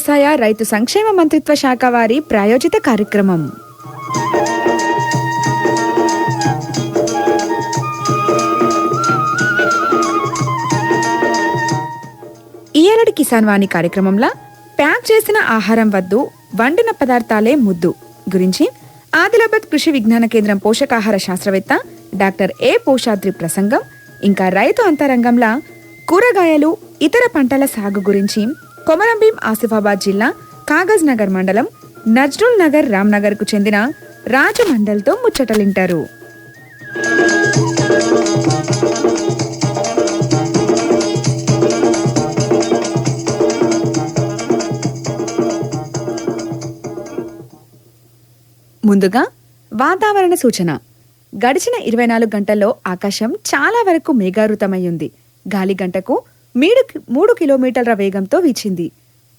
వ్యవసాయ రైతు సంక్షేమ మంత్రిత్వ శాఖ వారి ప్రాయోజిత కార్యక్రమం. ఈయనటి కిసాన్ వాణి కార్యక్రమంలో ప్యాక్ చేసిన ఆహారం వద్దు వండిన పదార్థాలే ముద్దు. గురించి ఆదిలాబాద్ కృషి విజ్ఞాన కేంద్రం పోషకాహార శాస్త్రవేత్త డాక్టర్ ఏ పోషాద్రి ప్రసంగం ఇంకా రైతు అంతరంగంలో కూరగాయలు ఇతర పంటల సాగు గురించి కొమరంభీం ఆసిఫాబాద్ జిల్లా కాగజ్ నగర్ మండలం నజ్రుల్ నగర్ రామ్నగర్కు చెందిన రాజమండల్తో ముచ్చటలింటారు. ముందుగా వాతావరణ సూచన. గడిచిన ఇరవై నాలుగు గంటల్లో ఆకాశం చాలా వరకు మేఘావృతమయ్యుంది గాలి గంటకు మీడు మూడు కిలోమీటర్ల వేగంతో వీచింది.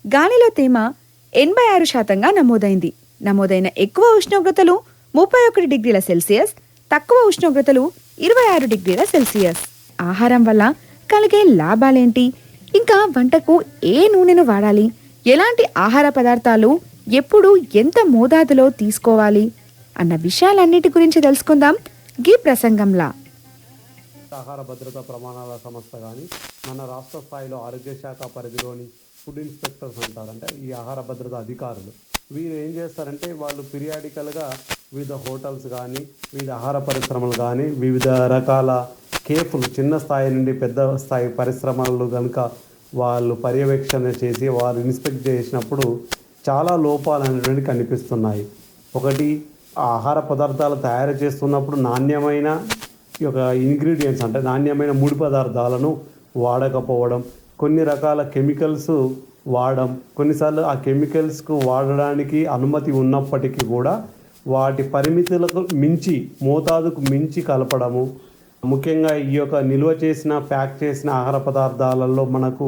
గాలిలో తేమ ఎనభై ఆరు శాతంగా నమోదైంది. నమోదైన ఎక్కువ ఉష్ణోగ్రతలు ముప్పై ఒకటి డిగ్రీల సెల్సియస్ తక్కువ ఉష్ణోగ్రతలు ఇరవై ఆరు డిగ్రీల సెల్సియస్. ఆహారం వల్ల కలిగే లాభాలేంటి? ఇంకా వంటకు ఏ నూనెను వాడాలి? ఎలాంటి ఆహార పదార్థాలు ఎప్పుడు ఎంత మోతాదులో తీసుకోవాలి? అన్న విషయాలన్నిటి గురించి తెలుసుకుందాం. గీ ప్రసంగంలా. ఆహార భద్రతా ప్రమాణాల సంస్థ కానీ మన రాష్ట్ర స్థాయిలో ఆరోగ్య శాఖ పరిధిలోని ఫుడ్ ఇన్స్పెక్టర్స్ అంటారంటే ఈ ఆహార భద్రత అధికారులు. వీరు ఏం చేస్తారంటే వాళ్ళు పిరియాడికల్గా వివిధ హోటల్స్ కానీ వివిధ ఆహార పరిశ్రమలు కానీ వివిధ రకాల కేఫ్లు చిన్న స్థాయి నుండి పెద్ద స్థాయి పరిశ్రమలు కనుక వాళ్ళు పర్యవేక్షణ చేసి వాళ్ళు ఇన్స్పెక్ట్ చేసినప్పుడు చాలా లోపాలు అనేటువంటి కనిపిస్తున్నాయి. ఒకటి ఆహార పదార్థాలు తయారు చేస్తున్నప్పుడు నాణ్యమైన యొక్క ఇంగ్రీడియంట్స్ అంటే నాణ్యమైన ముడి పదార్థాలను వాడకపోవడం కొన్ని రకాల కెమికల్స్ వాడడం కొన్నిసార్లు ఆ కెమికల్స్కు వాడడానికి అనుమతి ఉన్నప్పటికీ కూడా వాటి పరిమితులకు మించి మోతాదుకు మించి కలపడము. ముఖ్యంగా ఈ యొక్క నిల్వ చేసిన ప్యాక్ చేసిన ఆహార పదార్థాలలో మనకు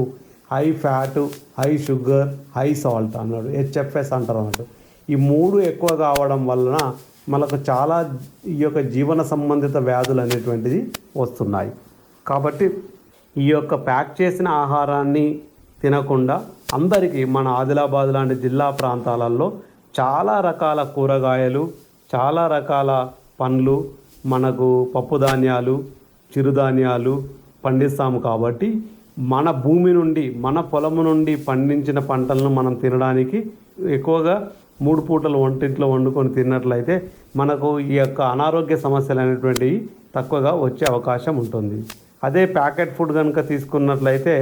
high fat high sugar high salt అన్నాడు హెచ్ఎఫ్ఎస్ అంటారు అన్నట్టు ఈ మూడు ఎక్కువ కావడం వలన మనకు చాలా ఈ యొక్క జీవన సంబంధిత వ్యాధులు అనేటువంటిది వస్తున్నాయి. కాబట్టి ఈ యొక్క ప్యాక్ చేసిన ఆహారాన్ని తినకుండా అందరికీ మన ఆదిలాబాద్ లాంటి జిల్లా ప్రాంతాలలో చాలా రకాల కూరగాయలు చాలా రకాల పండ్లు మనకు పప్పు ధాన్యాలు చిరుధాన్యాలు పండిస్తాము కాబట్టి మన భూమి నుండి మన పొలము నుండి పండించిన పంటలను మనం తినడానికి ఎక్కువగా మూడు పూటలు వంటింట్లో వండుకొని తిన్నట్లయితే మనకు ఈ యొక్క అనారోగ్య సమస్యలు అనేటువంటివి తక్కువగా వచ్చే అవకాశం ఉంటుంది. అదే ప్యాకెట్ ఫుడ్ కనుక తీసుకున్నట్లయితే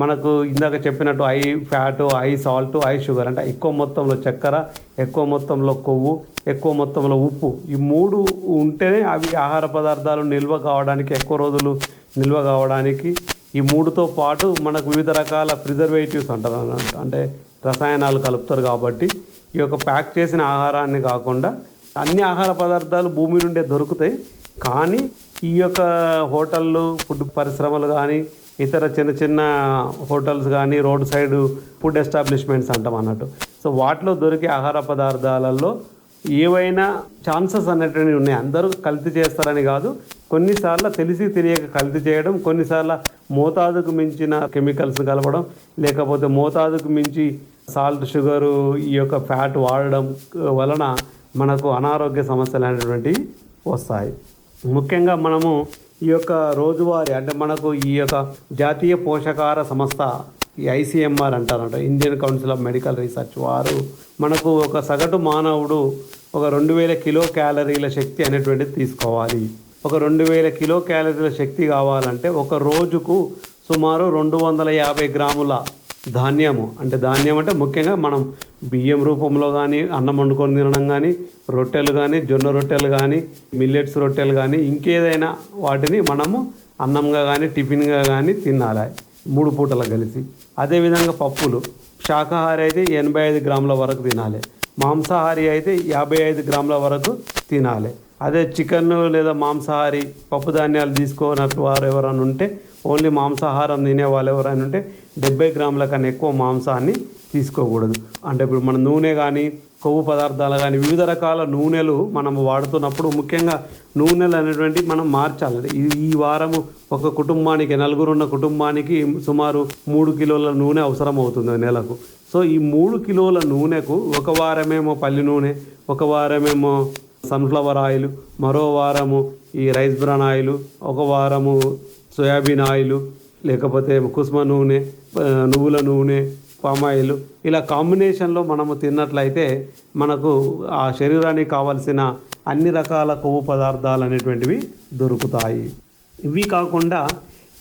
మనకు ఇందాక చెప్పినట్టు high fat high salt high sugar అంటే ఎక్కువ మొత్తంలో చక్కెర ఎక్కువ మొత్తంలో కొవ్వు ఎక్కువ మొత్తంలో ఉప్పు ఈ మూడు ఉంటేనే అవి ఆహార పదార్థాలు నిల్వ కావడానికి ఎక్కువ రోజులు నిల్వ కావడానికి ఈ మూడుతో పాటు మనకు వివిధ రకాల ప్రిజర్వేటివ్స్ అంటారు. అంటే రసాయనాలు కలుపుతారు కాబట్టి ఈ యొక్క ప్యాక్ చేసిన ఆహారాన్ని కాకుండా అన్ని ఆహార పదార్థాలు భూమి నుండే దొరుకుతాయి. కానీ ఈ యొక్క హోటళ్ళు ఫుడ్ పరిశ్రమలు కానీ ఇతర చిన్న చిన్న హోటల్స్ కానీ రోడ్ సైడ్ ఫుడ్ ఎస్టాబ్లిష్మెంట్స్ అంటాం అన్నట్టు. సో వాటిలో దొరికే ఆహార పదార్థాలలో ఏవైనా ఛాన్సెస్ అనేటువంటివి ఉన్నాయి. అందరూ కల్తీ చేస్తారని కాదు. కొన్నిసార్లు తెలిసి తెలియక కల్తీ చేయడం కొన్నిసార్లు మోతాదుకు మించిన కెమికల్స్ కలపడం లేకపోతే మోతాదుకు మించి సాల్ట్ షుగరు ఈ యొక్క ఫ్యాట్ వాడడం వలన మనకు అనారోగ్య సమస్యలు అనేటువంటివి వస్తాయి. ముఖ్యంగా మనము ఈ యొక్క రోజువారీ అంటే మనకు ఈ యొక్క జాతీయ పోషకాహార సంస్థ ఈ ఐసీఎంఆర్ అంటారంట. Indian council of medical research వారు మనకు ఒక సగటు మానవుడు ఒక రెండు వేల కిలో క్యాలరీల శక్తి అనేటువంటిది తీసుకోవాలి. ఒక రెండు వేల కిలో క్యాలరీల శక్తి కావాలంటే ఒక రోజుకు సుమారు రెండు వందల యాభై గ్రాముల ధాన్యము. అంటే ధాన్యం అంటే ముఖ్యంగా మనం బియ్యం రూపంలో కానీ అన్నం వండుకొని తినడం కానీ రొట్టెలు కానీ జొన్న రొట్టెలు కానీ మిల్లెట్స్ రొట్టెలు కానీ ఇంకేదైనా వాటిని మనము అన్నంగా కానీ టిఫిన్గా కానీ తినాలి. మూడు పూటలు కలిసి అదేవిధంగా పప్పులు. శాకాహారి అయితే ఎనభై ఐదు గ్రాముల వరకు తినాలి. మాంసాహారి అయితే యాభై ఐదు గ్రాముల వరకు తినాలి. అదే చికెన్ లేదా మాంసాహారి పప్పు ధాన్యాలు తీసుకోనట్టు వారు ఎవరైనా ఉంటే ఓన్లీ మాంసాహారం తినే వాళ్ళు ఎవరైనా ఉంటే డెబ్బై గ్రాముల కన్నా ఎక్కువ మాంసాన్ని తీసుకోకూడదు. అంటే ఇప్పుడు మన నూనె కానీ కొవ్వు పదార్థాలు కానీ వివిధ రకాల నూనెలు మనం వాడుతున్నప్పుడు ముఖ్యంగా నూనెలు అనేటువంటి మనం మార్చాలి. ఈ ఈ వారము ఒక కుటుంబానికి నలుగురున్న కుటుంబానికి సుమారు మూడు కిలోల నూనె అవసరం అవుతుంది నెలకు. సో ఈ మూడు కిలోల నూనెకు ఒక వారమేమో పల్లి నూనె ఒక వారమేమో సన్ఫ్లవర్ ఆయిల్ మరో వారము ఈ రైస్ బ్రాన్ ఆయిల్ ఒక వారము సోయాబీన్ ఆయిల్ లేకపోతే కుస్మ నూనె నువ్వుల నూనె పామాయిల్ ఇలా కాంబినేషన్లో మనము తిన్నట్లయితే మనకు ఆ శరీరానికి కావలసిన అన్ని రకాల కొవ్వు పదార్థాలు అనేటువంటివి దొరుకుతాయి. ఇవి కాకుండా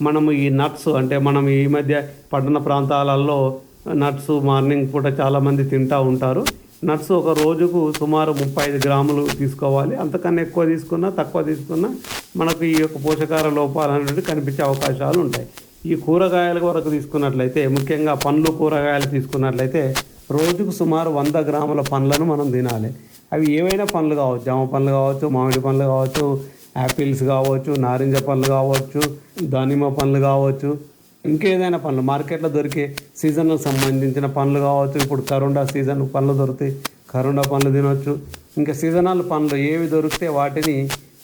మనము ఈ నట్స్ అంటే మనం ఈ మధ్య పట్టణ ప్రాంతాలలో నట్స్ మార్నింగ్ పూట చాలామంది తింటూ ఉంటారు. నట్స్ ఒక రోజుకు సుమారు ముప్పై ఐదు గ్రాములు తీసుకోవాలి. అంతకన్నా ఎక్కువ తీసుకున్నా తక్కువ తీసుకున్నా మనకు ఈ యొక్క పోషకార లోపాలు అనేవి కనిపించే అవకాశాలు ఉంటాయి. ఈ కూరగాయల వరకు తీసుకున్నట్లయితే ముఖ్యంగా పండ్లు కూరగాయలు తీసుకున్నట్లయితే రోజుకు సుమారు వంద గ్రాముల పండ్లను మనం తినాలి. అవి ఏవైనా పండ్లు కావచ్చు. జామ పండ్లు కావచ్చు మామిడి పండ్లు కావచ్చు యాపిల్స్ కావచ్చు నారింజ పండ్లు కావచ్చు దానిమ్మ పండ్లు కావచ్చు ఇంకేదైనా పండ్లు. మార్కెట్లో దొరికే సీజన్కు సంబంధించిన పండ్లు కావచ్చు. ఇప్పుడు కరుండా సీజన్ పండ్లు దొరుకుతాయి కరుండా పండ్లు తినవచ్చు ఇంకా సీజనల్ పండ్లు ఏవి దొరికితే వాటిని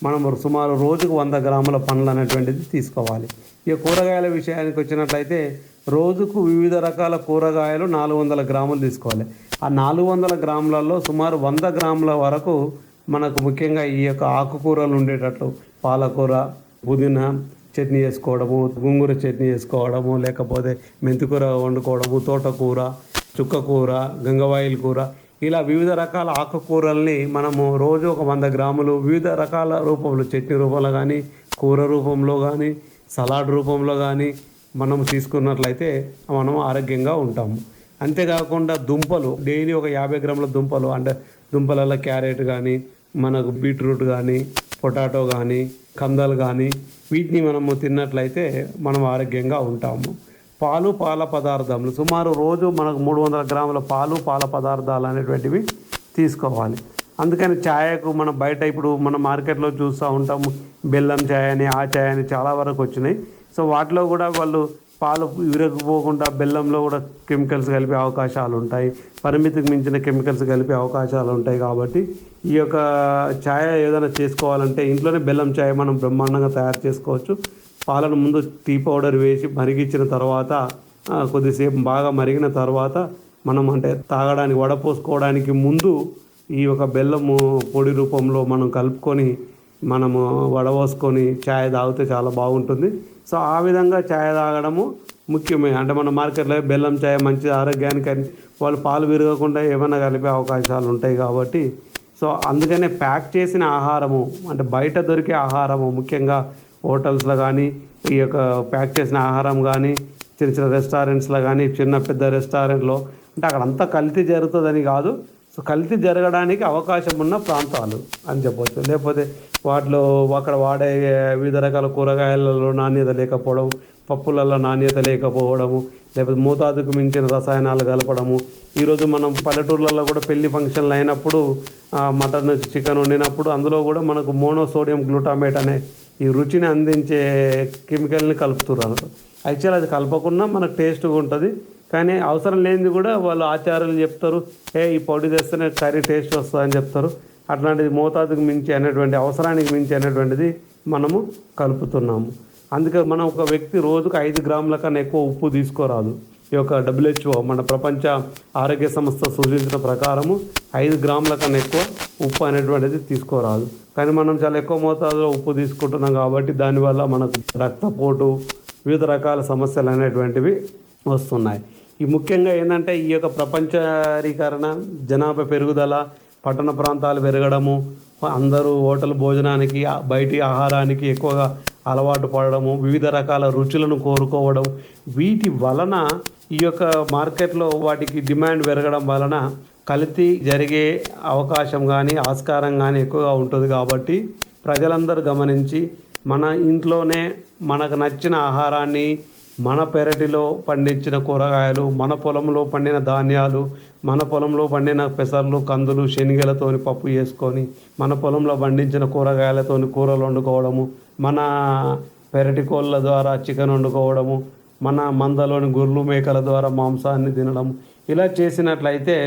మనం సుమారు రోజుకు వంద గ్రాముల పండ్లు అనేటువంటిది తీసుకోవాలి. ఇక కూరగాయల విషయానికి వచ్చినట్లయితే రోజుకు వివిధ రకాల కూరగాయలు నాలుగు వందల గ్రాములు తీసుకోవాలి. ఆ నాలుగు వందల గ్రాములలో సుమారు వంద గ్రాముల వరకు మనకు ముఖ్యంగా ఈ యొక్క ఆకుకూరలు ఉండేటట్లు పాలకూర పుదీనా చట్నీ చేసుకోవడము గుంగూర చట్నీ చేసుకోవడము లేకపోతే మెంతికూర వండుకోవడము తోటకూర చుక్కకూర గంగవాయిల్ కూర. ఇలా వివిధ రకాల ఆకుకూరల్ని మనము రోజు ఒక వంద గ్రాములు వివిధ రకాల రూపంలో చట్నీ రూపంలో కానీ కూర రూపంలో కానీ సలాడ్ రూపంలో కానీ మనం తీసుకున్నట్లయితే మనం ఆరోగ్యంగా ఉంటాము. అంతేకాకుండా దుంపలు డైలీ ఒక యాభై గ్రాముల దుంపలు అంటే దుంపలలో క్యారెట్ కానీ మనకు బీట్రూట్ కానీ పొటాటో కానీ కందాలు కానీ వీటిని మనము తిన్నట్లయితే మనం ఆరోగ్యంగా ఉంటాము. పాలు పాల పదార్థములు. సుమారు రోజు మనకు మూడు వందల గ్రాముల పాలు పాల పదార్థాలు అనేటువంటివి తీసుకోవాలి. అందుకని ఛాయకు మనం బయట ఇప్పుడు మన మార్కెట్లో చూస్తూ ఉంటాము. బెల్లం ఛాయ్ అని ఆ ఛాయ్ అని చాలా వరకు వచ్చినాయి. సో వాటిలో కూడా వాళ్ళు పాలు విరగపోకుండా బెల్లంలో కూడా కెమికల్స్ కలిపే అవకాశాలు ఉంటాయి. పరిమితికి మించిన కెమికల్స్ కలిపే అవకాశాలు ఉంటాయి కాబట్టి ఈ యొక్క ఛాయ ఏదైనా చేసుకోవాలంటే ఇంట్లోనే బెల్లం ఛాయ్ మనం బ్రహ్మాండంగా తయారు చేసుకోవచ్చు. పాలను ముందు టీ పౌడర్ వేసి మరిగించిన తర్వాత కొద్దిసేపు బాగా మరిగిన తర్వాత మనం అంటే తాగడానికి వడపోసుకోవడానికి ముందు ఈ యొక్క బెల్లము పొడి రూపంలో మనం కలుపుకొని మనము వడవోసుకొని ఛాయ్ తాగితే చాలా బాగుంటుంది. సో ఆ విధంగా ఛాయ్ తాగడము ముఖ్యమే. అంటే మన మార్కెట్లో బెల్లం ఛాయ్ మంచి ఆరోగ్యానికి అని వాళ్ళు పాలు విరగకుండా ఏమైనా కలిపే అవకాశాలు ఉంటాయి కాబట్టి. సో అందుకనే ప్యాక్ చేసిన ఆహారము అంటే బయట దొరికే ఆహారము ముఖ్యంగా హోటల్స్లో కానీ ఈ యొక్క ప్యాక్ చేసిన ఆహారం కానీ చిన్న చిన్న రెస్టారెంట్స్లో కానీ చిన్న పెద్ద రెస్టారెంట్లో అంటే అక్కడ అంతా కల్తీ జరుగుతుందని కాదు. సో కల్తీ జరగడానికి అవకాశం ఉన్న ప్రాంతాలు అని చెప్పవచ్చు లేకపోతే వాటిలో అక్కడ వాడే వివిధ రకాల కూరగాయలలో నాణ్యత లేకపోవడం పప్పులలో నాణ్యత లేకపోవడము లేకపోతే మోతాదుకు మించిన రసాయనాలు కలపడము. ఈరోజు మనం పల్లెటూర్లలో కూడా పెళ్ళి ఫంక్షన్లు అయినప్పుడు మటన్ చికెన్ వండినప్పుడు అందులో కూడా మనకు మోనోసోడియం గ్లూటామేట్ అనే ఈ రుచిని అందించే కెమికల్ని కలుపుతున్నారు. యాక్చువల్ అది కలపకుండా మనకు టేస్ట్గా ఉంటుంది. కానీ అవసరం లేనిది కూడా వాళ్ళు ఆచారాలు చెప్తారు. ఏ ఈ పొడి తెస్తేనే కర్రీ టేస్ట్ వస్తుంది అని చెప్తారు. అట్లాంటిది మోతాదుకు మించి అనేటువంటి అవసరానికి మించి అనేటువంటిది మనము కలుపుతున్నాము. అందుకే మనం ఒక వ్యక్తి రోజుకు ఐదు గ్రాముల కన్నా ఎక్కువ ఉప్పు తీసుకోరాదు. ఈ యొక్క డబ్ల్యూహెచ్ఓ మన ప్రపంచ ఆరోగ్య సంస్థ సూచించిన ప్రకారము ఐదు గ్రాముల కన్నా ఎక్కువ ఉప్పు అనేటువంటిది తీసుకోరాదు. కానీ మనం చాలా ఎక్కువ మోతాదులో ఉప్పు తీసుకుంటున్నాం కాబట్టి దానివల్ల మనకు రక్తపోటు వివిధ రకాల సమస్యలు అనేటువంటివి వస్తున్నాయి. ఈ ముఖ్యంగా ఏంటంటే ఈ యొక్క ప్రపంచీకరణ జనాభా పెరుగుదల పట్టణ ప్రాంతాలు పెరగడము అందరూ హోటల్ భోజనానికి బయటి ఆహారానికి ఎక్కువగా అలవాటు పడడము వివిధ రకాల రుచులను కోరుకోవడం వీటి వలన ఈ యొక్క మార్కెట్లో వాటికి డిమాండ్ పెరగడం వలన కల్తీ జరిగే అవకాశం కానీ ఆస్కారం కానీ ఎక్కువగా ఉంటుంది కాబట్టి ప్రజలందరూ గమనించి మన ఇంట్లోనే మనకు నచ్చిన ఆహారాన్ని మన పెరటిలో పండించిన కూరగాయలు మన పొలంలో పండిన ధాన్యాలు మన పొలంలో పండిన పెసర్లు కందులు శనగలతోని పప్పు చేసుకొని మన పొలంలో పండించిన కూరగాయలతోని కూరలు వండుకోవడము మన పెరటి కోళ్ళ ద్వారా చికెన్ వండుకోవడము మన మందలోని గొర్రెలు మేకల ద్వారా మాంసాన్ని తినడం ఇలా చేసినట్లయితే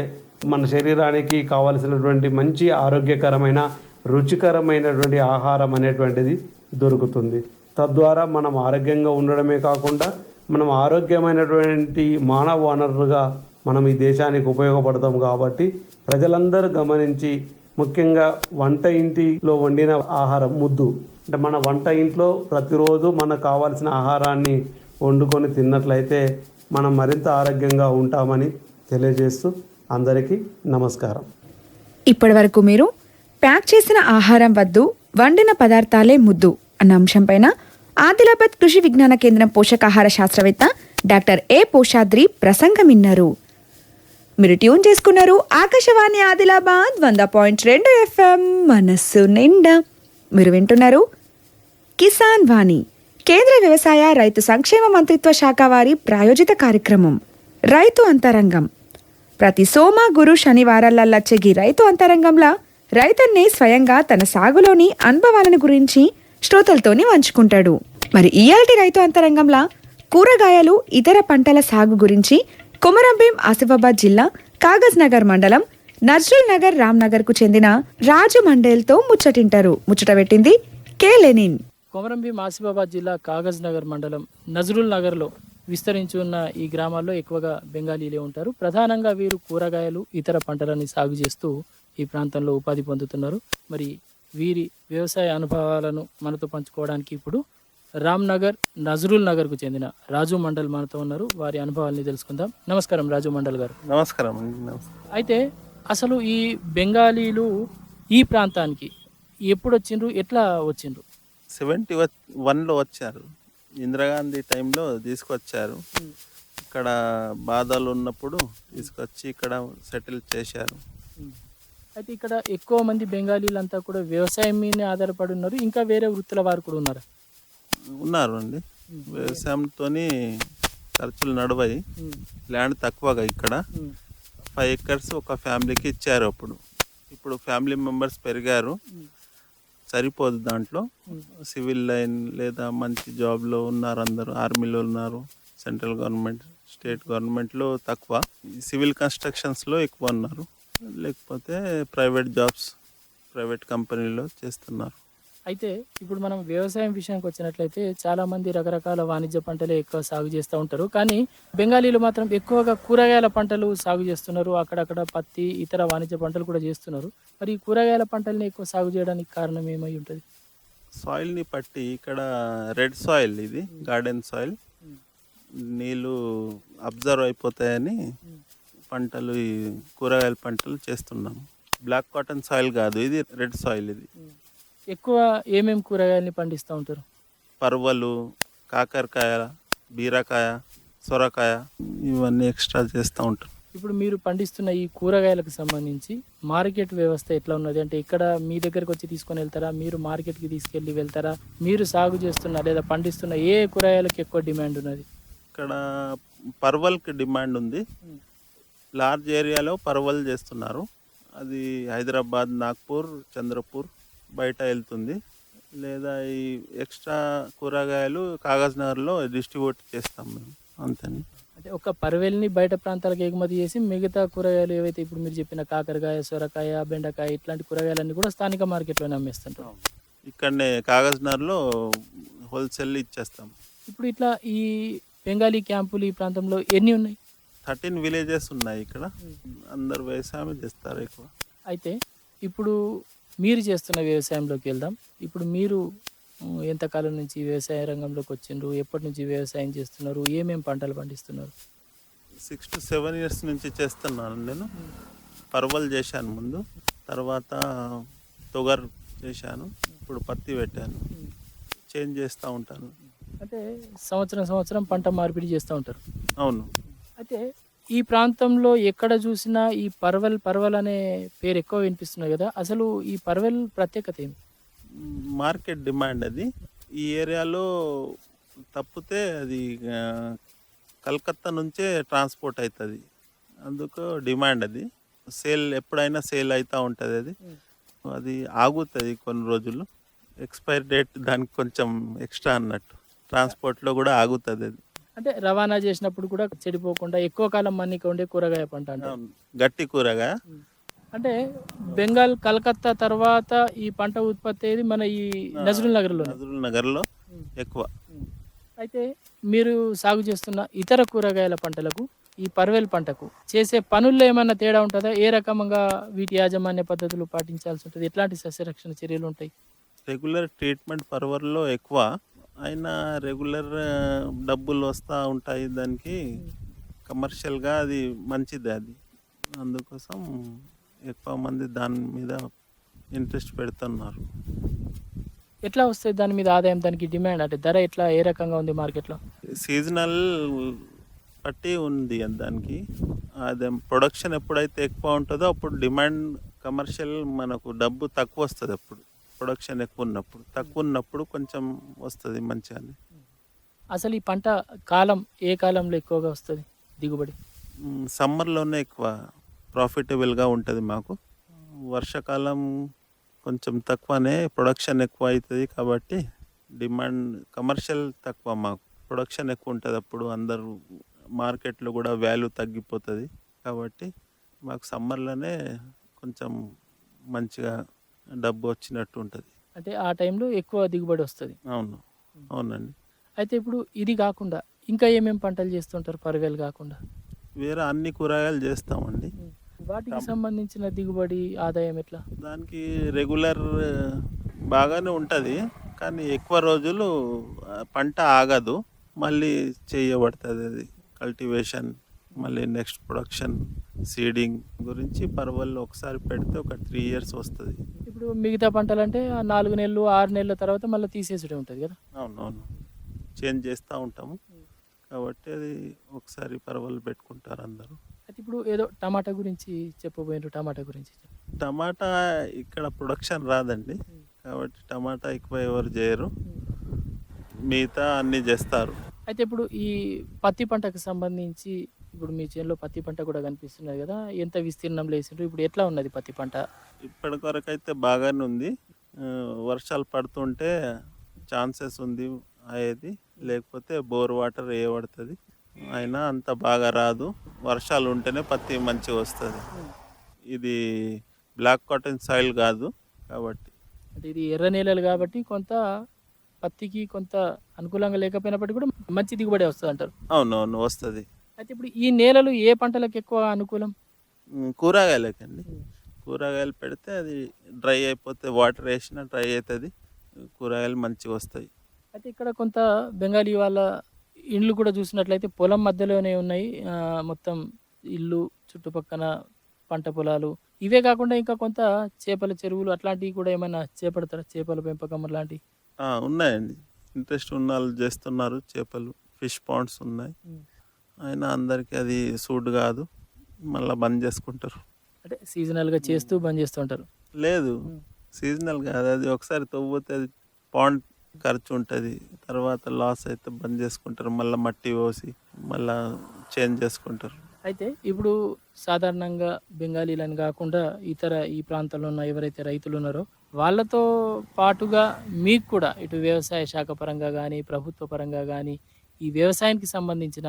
మన శరీరానికి కావలసినటువంటి మంచి ఆరోగ్యకరమైన రుచికరమైనటువంటి ఆహారం అనేటువంటిది దొరుకుతుంది. తద్వారా మనం ఆరోగ్యంగా ఉండడమే కాకుండా మనం ఆరోగ్యమైనటువంటి మానవ వనరుగా మనం ఈ దేశానికి ఉపయోగపడతాం కాబట్టి ప్రజలందరూ గమనించి ముఖ్యంగా వంట ఇంటిలో వండిన ఆహారం ముద్దు. అంటే మన వంట ఇంట్లో ప్రతిరోజు మనకు కావాల్సిన ఆహారాన్ని వండుకొని తిన్నట్లయితే మనం మరింత ఆరోగ్యంగా ఉంటామని తెలియజేస్తూ అందరికీ నమస్కారం. ఇప్పటి వరకు మీరు ప్యాక్ చేసిన ఆహారం వద్దు వండిన పదార్థాలే ముద్దు అన్న అంశంపైన ఆదిలాబాద్ కృషి విజ్ఞాన కేంద్రం పోషకాహార శాస్త్రవేత్త డాక్టర్ ఏ పోషాద్రి ప్రసంగం విన్నారు మీరు ట్యూన్ చేసుకున్నారు ఆకాశవాణి ఆదిలాబాద్ వంద పాయింట్ రెండు ఎఫ్ఎం మనస్సు నిండా. మీరు వింటున్నారు కిసాన్ వాణి కేంద్ర వ్యవసాయ రైతు సంక్షేమ మంత్రిత్వ శాఖ వారి ప్రాయోజిత కార్యక్రమం రైతు అంతరంగం. ప్రతి సోమ గురు శనివారాలల్లా చెగి రైతు అంతరంగంలా రైతన్నే స్వయంగా తన సాగులోని అనుభవాలను గురించి శ్రోతలతోనే పంచుకుంటాడు. మరి ఇయాల్టి రైతు అంతరంగంలా కూరగాయలు ఇతర పంటల సాగు గురించి కొమరంభీం ఆసిఫాబాద్ జిల్లా కాగజ్ నగర్ మండలం నజ్రుల్ నగర్ రామ్నగర్కు చెందిన రాజు మండేల్తో ముచ్చటింటారు. ముచ్చట పెట్టింది కే లెనిన్. కొమరంభీం ఆసిఫాబాద్ జిల్లా కాగజ్ నగర్ మండలం నజరుల్ నగర్లో విస్తరించి ఉన్న ఈ గ్రామాల్లో ఎక్కువగా బెంగాలీలే ఉంటారు. ప్రధానంగా వీరు కూరగాయలు ఇతర పంటలని సాగు చేస్తూ ఈ ప్రాంతంలో ఉపాధి పొందుతున్నారు. మరి వీరి వ్యవసాయ అనుభవాలను మనతో పంచుకోవడానికి ఇప్పుడు రామ్నగర్ నజరుల్ నగర్కు చెందిన రాజు మండల్ మనతో ఉన్నారు. వారి అనుభవాల్ని తెలుసుకుందాం. నమస్కారం రాజు మండల్ గారు. నమస్కారం అయితే అసలు ఈ బెంగాలీలు ఈ ప్రాంతానికి ఎప్పుడు వచ్చిండ్రు ఎట్లా వచ్చిండ్రు? సెవెంటీ వన్లో వచ్చారు. ఇందిరాగాంధీ టైంలో తీసుకొచ్చారు. ఇక్కడ బాధలు ఉన్నప్పుడు తీసుకొచ్చి ఇక్కడ సెటిల్ చేశారు. అయితే ఇక్కడ ఎక్కువ మంది బెంగాలీలంతా కూడా వ్యవసాయం మీదనే ఆధారపడి ఉన్నారు. ఇంకా వేరే వృత్తుల వారు కూడా ఉన్నారు? ఉన్నారు అండి. వ్యవసాయంతో ఖర్చులు నడవాయి. ల్యాండ్ తక్కువగా ఇక్కడ. ఫైవ్ ఎకర్స్ ఒక ఫ్యామిలీకి ఇచ్చారు అప్పుడు. ఇప్పుడు ఫ్యామిలీ మెంబర్స్ పెరిగారు. సరిపోదు దాంట్లో. సివిల్ లైన్ లేదా మంచి జాబ్లో ఉన్నారు అందరూ. ఆర్మీలో ఉన్నారు. సెంట్రల్ గవర్నమెంట్ స్టేట్ గవర్నమెంట్లో తక్కువ. సివిల్ కన్స్ట్రక్షన్స్లో ఎక్కువ ఉన్నారు. లేకపోతే ప్రైవేట్ జాబ్స్ ప్రైవేట్ కంపెనీలో చేస్తున్నారు. అయితే ఇప్పుడు మనం వ్యవసాయం విషయానికి వచ్చినట్లయితే చాలా మంది రకరకాల వాణిజ్య పంటలే ఎక్కువ సాగు చేస్తూ ఉంటారు. కానీ బెంగాలీలు మాత్రం ఎక్కువగా కూరగాయల పంటలు సాగు చేస్తున్నారు. అక్కడక్కడ పత్తి ఇతర వాణిజ్య పంటలు కూడా చేస్తున్నారు. మరి ఈ కూరగాయల పంటల్ని ఎక్కువ సాగు చేయడానికి కారణం ఏమై ఉంటుంది? సాయిల్ని పట్టి ఇక్కడ రెడ్ సాయిల్ ఇది గార్డెన్ సాయిల్. నీళ్ళు అబ్జర్వ్ అయిపోతాయని పంటలు ఈ కూరగాయల పంటలు చేస్తున్నాము. బ్లాక్ కాటన్ సాయిల్ కాదు ఇది రెడ్ సాయిల్ ఇది. ఎక్కువ ఏమేమి కూరగాయల్ని పండిస్తూ ఉంటారు? పర్వలు కాకరకాయ బీరకాయ సొరకాయ ఇవన్నీ ఎక్స్ట్రా చేస్తూ ఉంటాం. ఇప్పుడు మీరు పండిస్తున్న ఈ కూరగాయలకు సంబంధించి మార్కెట్ వ్యవస్థ ఎట్లా ఉన్నది? అంటే ఇక్కడ మీ దగ్గరకు వచ్చి తీసుకొని వెళ్తారా? మీరు మార్కెట్కి తీసుకెళ్ళి వెళ్తారా? మీరు సాగు చేస్తున్న లేదా పండిస్తున్న ఏ కూరగాయలకు ఎక్కువ డిమాండ్ ఉన్నది? ఇక్కడ పర్వల్కి డిమాండ్ ఉంది. లార్జ్ ఏరియాలో పర్వల్ చేస్తున్నారు. అది హైదరాబాద్ నాగ్పూర్ చంద్రపూర్ బయట వెళ్తుంది. లేదా ఈ ఎక్స్ట్రా కూరగాయలు కాగజ్ నగర్లో డిస్ట్రిబ్యూట్ చేస్తాం మేము. అంతని అంటే ఒక పర్వేల్ని బయట ప్రాంతాలకు ఎగుమతి చేసి మిగతా కూరగాయలు ఏవైతే ఇప్పుడు మీరు చెప్పిన కాకరకాయ సొరకాయ బెండకాయ ఇట్లాంటి కూరగాయలన్నీ కూడా స్థానిక మార్కెట్లోనే అమ్మేస్తుంటారు. ఇక్కడనే కాగజ్ నగర్లో హోల్సేల్ ఇచ్చేస్తాం. ఇప్పుడు ఇట్లా ఈ బెంగాలీ క్యాంపులు ఈ ప్రాంతంలో ఎన్ని ఉన్నాయి? థర్టీన్ విలేజెస్ ఉన్నాయి ఇక్కడ. అందరు వ్యవసాయం చేస్తారు ఎక్కువ. అయితే ఇప్పుడు మీరు చేస్తున్న వ్యవసాయంలోకి వెళ్దాం. ఇప్పుడు మీరు ఎంతకాలం నుంచి వ్యవసాయ రంగంలోకి వచ్చిండ్రు? ఎప్పటి నుంచి వ్యవసాయం చేస్తున్నారు? ఏమేం పంటలు పండిస్తున్నారు? సిక్స్ టు సెవెన్ ఇయర్స్ నుంచి చేస్తున్నాను నేను. పర్వల్ చేశాను ముందు. తర్వాత తొగర్ చేశాను. ఇప్పుడు పత్తి పెట్టాను. చేంజ్ చేస్తూ ఉంటాను. అంటే సంవత్సరం సంవత్సరం పంట మార్పిడి చేస్తూ ఉంటారు. అవును. అయితే ఈ ప్రాంతంలో ఎక్కడ చూసినా ఈ పర్వల్ పర్వల్ అనే పేరు ఎక్కువ వినిపిస్తున్నాయి కదా. అసలు ఈ పర్వల్ ప్రత్యేకత ఏమి? మార్కెట్ డిమాండ్ అది. ఈ ఏరియాలో తప్పితే అది కలకత్తా నుంచే ట్రాన్స్పోర్ట్ అవుతుంది. అందుకు డిమాండ్ అది. సేల్ ఎప్పుడైనా సేల్ అవుతూ ఉంటుంది అది. అది ఆగుతుంది కొన్ని రోజులు. ఎక్స్పైర్ డేట్ దానికి కొంచెం ఎక్స్ట్రా అన్నట్టు. ట్రాన్స్పోర్ట్లో కూడా ఆగుతుంది అది. అంటే రవాణా చేసినప్పుడు కూడా చెడిపోకుండా ఎక్కువ కాలం మన్నిక ఉండే కూరగాయ పంట అంటే. గట్టి కూరగా. అంటే బెంగాల్ కలకత్తా తర్వాత ఈ పంట ఉత్పత్తి అయ్యేది మన ఈ నజరుల్ నగర్లో నజరుల్ నగర్లో ఎక్కువ. అయితే మీరు సాగు చేస్తున్న ఇతర కూరగాయల పంటలకు ఈ పర్వేల్ పంటకు చేసే పనుల్లో ఏమైనా తేడా ఉంటుందా? ఏ రకంగా వీటి యాజమాన్య పద్ధతులు పాటించాల్సి ఉంటుంది? ఎట్లాంటి సస్యరక్షణ చర్యలు ఉంటాయి? రెగ్యులర్ ట్రీట్మెంట్ పర్వర్లో ఎక్కువ. అయినా రెగ్యులర్ డబ్బులు వస్తూ ఉంటాయి దానికి. కమర్షియల్గా అది మంచిది అది. అందుకోసం ఎక్కువ మంది దాని మీద ఇంట్రెస్ట్ పెడుతున్నారు. ఎట్లా వస్తుంది దాని మీద ఆదాయం? దానికి డిమాండ్ అంటే ధర ఎట్లా? ఏ రకంగా ఉంది మార్కెట్లో? సీజనల్ బట్టి ఉంది దానికి. అదే ప్రొడక్షన్ ఎప్పుడైతే ఎక్కువ ఉంటుందో అప్పుడు డిమాండ్ కమర్షియల్ మనకు డబ్బు తక్కువ వస్తుంది అప్పుడు. ప్రొడక్షన్ ఎక్కువ ఉన్నప్పుడు తక్కువ ఉన్నప్పుడు కొంచెం వస్తుంది మంచిగానే. అసలు ఈ పంట కాలం ఏ కాలంలో ఎక్కువగా వస్తుంది దిగుబడి? సమ్మర్లోనే ఎక్కువ ప్రాఫిటబుల్గా ఉంటుంది మాకు. వర్షాకాలం కొంచెం తక్కువనే ప్రొడక్షన్ ఎక్కువ అవుతుంది కాబట్టి డిమాండ్ కమర్షియల్ తక్కువ మాకు. ప్రొడక్షన్ ఎక్కువ ఉంటుంది అప్పుడు అందరూ మార్కెట్లో కూడా వాల్యూ తగ్గిపోతుంది కాబట్టి మాకు సమ్మర్లోనే కొంచెం మంచిగా డబ్బు వచ్చినట్టు ఉంటుంది. అంటే ఆ టైంలో ఎక్కువ దిగుబడి వస్తుంది. అవును. అవునండి. అయితే ఇప్పుడు ఇది కాకుండా ఇంకా ఏమేం పంటలు చేస్తుంటారు పరవేలు కాకుండా? వేరే అన్ని కూరగాయలు చేస్తామండి. వాటికి సంబంధించిన దిగుబడి ఆదాయం ఎట్లా? దానికి రెగ్యులర్ బాగానే ఉంటుంది. కానీ ఎక్కువ రోజులు పంట ఆగదు. మళ్ళీ చేయబడుతుంది అది. కల్టివేషన్ మళ్ళీ నెక్స్ట్ ప్రొడక్షన్ సీడింగ్ గురించి పర్వాలేదు ఒకసారి పెడితే ఒక త్రీ ఇయర్స్ వస్తుంది. ఇప్పుడు మిగతా పంటలు అంటే నాలుగు నెలలు ఆరు నెలల తర్వాత మళ్ళీ తీసేసుడే ఉంటుంది కదా? అవునవును చేంజ్ చేస్తూ ఉంటాము. కాబట్టి అది ఒకసారి పర్వాలు పెట్టుకుంటారు అందరూ. అయితే ఇప్పుడు ఏదో టమాటా గురించి చెప్పబోయినారు టమాటా గురించి. టమాటా ఇక్కడ ప్రొడక్షన్ రాదండి. కాబట్టి టమాటా ఎక్కువ ఎవరు చేయరు. మిగతా అన్నీ చేస్తారు. అయితే ఇప్పుడు ఈ పత్తి పంటకు సంబంధించి ఇప్పుడు మీ చేనులో పత్తి పంట కూడా కనిపిస్తున్నది కదా ఎంత విస్తీర్ణంలో వేసిండ్రు ఇప్పుడు ఎట్లా ఉన్నది పత్తి పంట? ఇప్పటి వరకు అయితే బాగానే ఉంది. వర్షాలు పడుతుంటే ఛాన్సెస్ ఉంది అయ్యేది. లేకపోతే బోర్ వాటర్ వేయబడుతుంది అయినా అంత బాగా రాదు. వర్షాలు ఉంటేనే పత్తి మంచిగా వస్తుంది. ఇది బ్లాక్ కాటన్ సాయిల్ కాదు కాబట్టి. అంటే ఇది ఎర్ర నేలలు కాబట్టి కొంత పత్తికి కొంత అనుకూలంగా లేకపోయినప్పటికీ కూడా మంచి దిగుబడి వస్తుంది అంటారు అవునవును వస్తుంది. అయితే ఇప్పుడు ఈ నేలలు ఏ పంటలకు ఎక్కువ అనుకూలం? కూరగాయలకండి. కూరగాయలు పెడితే అది డ్రై అయిపోతే వాటర్ వేసినా డ్రై అవుతుంది. కూరగాయలు మంచిగా వస్తాయి. అయితే ఇక్కడ కొంత బెంగాలీ వాళ్ళ ఇండ్లు కూడా చూసినట్లయితే పొలం మధ్యలోనే ఉన్నాయి. మొత్తం ఇల్లు చుట్టుపక్కన పంట పొలాలు. ఇవే కాకుండా ఇంకా కొంత చేపల చెరువులు అట్లాంటివి కూడా ఏమైనా చేపడతారా? చేపల పెంపకం లాంటివి ఉన్నాయండి. ఇంట్రెస్ట్ ఉన్న వాళ్ళు చేస్తున్నారు చేపలు. ఫిష్ పాండ్స్ ఉన్నాయి. అయినా అందరికీ అది సూట్ కాదు. మళ్ళీ బంద్ చేసుకుంటారు. అంటే సీజనల్గా చేస్తూ బంద్ చేస్తుంటారు లేదు. సీజనల్ కాదు. అది ఒకసారి తవ్వుతే అది పాండ్ ఖర్చు ఉంటుంది. తర్వాత లాస్ అయితే బంద్ చేసుకుంటారు. మళ్ళీ మట్టి పోసి మళ్ళీ చేంజ్ చేసుకుంటారు. అయితే ఇప్పుడు సాధారణంగా బెంగాలీలను కాకుండా ఇతర ఈ ప్రాంతంలో ఉన్న ఎవరైతే రైతులు ఉన్నారో వాళ్ళతో పాటుగా మీకు కూడా ఇటు వ్యవసాయ శాఖ పరంగా కానీ ప్రభుత్వ పరంగా కానీ ఈ వ్యవసాయానికి సంబంధించిన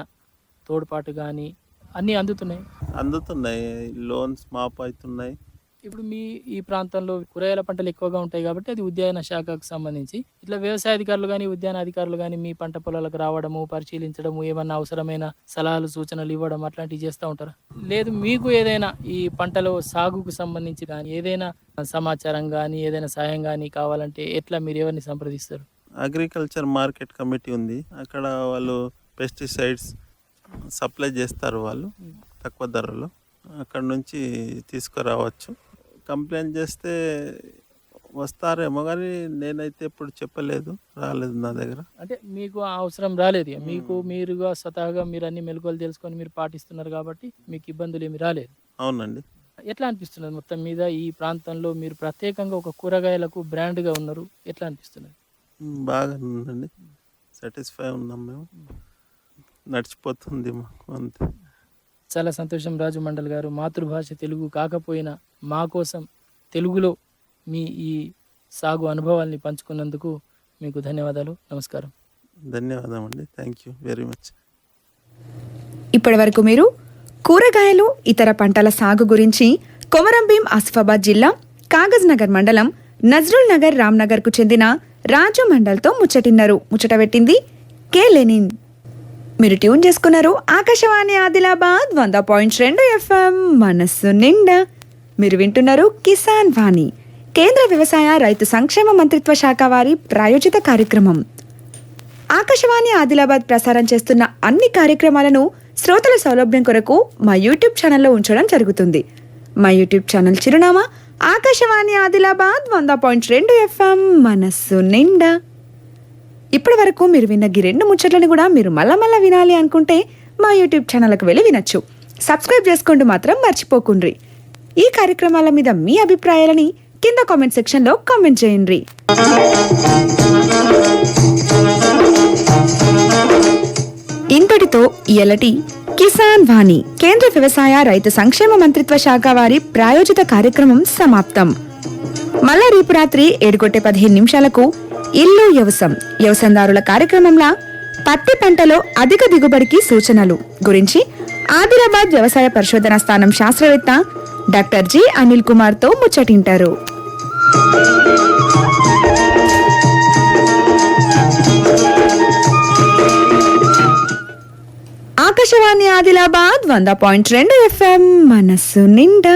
తోడ్పాటు కానీ అన్నీ అందుతున్నాయి? అందుతున్నాయి. లోన్స్ మాప్ అవుతున్నాయి. ఇప్పుడు మీ ఈ ప్రాంతంలో కూరగాయల పంటలు ఎక్కువగా ఉంటాయి కాబట్టి అది ఉద్యాన శాఖకు సంబంధించి. ఇట్లా వ్యవసాయ అధికారులు కానీ ఉద్యాన అధికారులు కానీ మీ పంట పొలాలకు రావడము పరిశీలించడము ఏమన్నా అవసరమైన సలహాలు సూచనలు ఇవ్వడం అట్లాంటివి చేస్తూ ఉంటారా? లేదు మీకు ఏదైనా ఈ పంటలో సాగుకు సంబంధించి కానీ ఏదైనా సమాచారం కానీ ఏదైనా సాయం కానీ కావాలంటే ఎట్లా మీరు ఎవరిని సంప్రదిస్తారు? అగ్రికల్చర్ మార్కెట్ కమిటీ ఉంది. అక్కడ వాళ్ళు పెస్టిసైడ్స్ సప్లై చేస్తారు వాళ్ళు తక్కువ ధరలో. అక్కడ నుంచి తీసుకురావచ్చు. కంప్లైంట్ చేస్తే వస్తారేమో కానీ నేనైతే ఎప్పుడు చెప్పలేదు రాలేదు నా దగ్గర. అంటే మీకు ఆ అవసరం రాలేదు. మీకు మీరుగా స్వతహాగా మీరు అన్ని మెలకువలు తెలుసుకొని మీరు పాటిస్తున్నారు కాబట్టి మీకు ఇబ్బందులు ఏమి రాలేదు. అవునండి. ఎట్లా అనిపిస్తున్నది మొత్తం మీద ఈ ప్రాంతంలో మీరు ప్రత్యేకంగా ఒక కూరగాయలకు బ్రాండ్గా ఉన్నారు ఎట్లా అనిపిస్తున్నది? బాగా ఉందండి. సాటిస్ఫై ఉన్నాం మేము. నడిచిపోతుంది మాకు అంతే. చాలా సంతోషం రాజు మండల్ గారు. మాతృభాష తెలుగు కాకపోయినా మా కోసం తెలుగులో మీ ఈ సాగు అనుభవాల్ని పంచుకున్నందుకు మీకు ధన్యవాదాలు. నమస్కారం. ధన్యవాదం అండి థ్యాంక్ యూ వెరీ మచ్ ఇప్పటి వరకు మీరు కూరగాయలు ఇతర పంటల సాగు గురించి కొమరంభీం ఆసిఫాబాద్ జిల్లా కాగజ్ నగర్ మండలం నజ్రుల్ నగర్ రామ్నగర్కు చెందిన రాజు మండల్తో ముచ్చటిన్నారు. ముచ్చటబెట్టింది కే లెనిన్. మీరు ట్యూన్ చేసుకున్నారు ఆకాశవాణి ఆదిలాబాద్ వంద పాయింట్ రెండు ఎఫ్ఎం మనస్సు నిండా. మీరు వింటున్నారు కిసాన్ వాణి కేంద్ర వ్యవసాయ రైతు సంక్షేమ మంత్రిత్వ శాఖ వారి ప్రాయోజిత కార్యక్రమం. ఆకాశవాణి ఆదిలాబాద్ ప్రసారం చేస్తున్న అన్ని కార్యక్రమాలను శ్రోతల సౌలభ్యం కొరకు మా యూట్యూబ్ ఛానల్లో ఉంచడం జరుగుతుంది. మా యూట్యూబ్ ఛానల్ చిరునామా ఆకాశవాణి ఆదిలాబాద్ వంద పాయింట్ రెండు ఎఫ్ఎం మనస్సు నిండా. ఇప్పటి వరకు మీరు విన్న ఈ రెండు ముచ్చట్లను కూడా మీరు మళ్ళా మళ్ళా వినాలి అనుకుంటే మా యూట్యూబ్ ఛానల్కి వెళ్ళి వినొచ్చు. సబ్స్క్రైబ్ చేసుకోండి మాత్రం మర్చిపోకుండ్రి. ఈ కార్యక్రమాల మీద మీ అభిప్రాయాలని కింద కామెంట్ సెక్షన్లో కామెంట్ చేయండి. ఇంతటితో ఎలటి కిసాన్ వాణి కేంద్ర వ్యవసాయ రైతు సంక్షేమ మంత్రిత్వ శాఖ వారి ప్రాయోజిత కార్యక్రమం సమాప్తం. మళ్ళా రేపు రాత్రి ఏడుకొట్టే పదిహేను నిమిషాలకు ఇల్లు వ్యవసం వ్యవసాయదారుల కార్యక్రమంలో పత్తి పంటలో అధిక దిగుబడికి సూచనలు. గురించి ఆదిలాబాద్ వ్యవసాయ పరిశోధన స్థానం శాస్త్రవేత్త డాక్టర్ జి. అనిల్ కుమార్తో ముచ్చటింటారు. ఆకాశవాణి ఆదిలాబాద్ వంద పాయింట్ రెండు ఎఫ్ఎం మనస్సు నిండా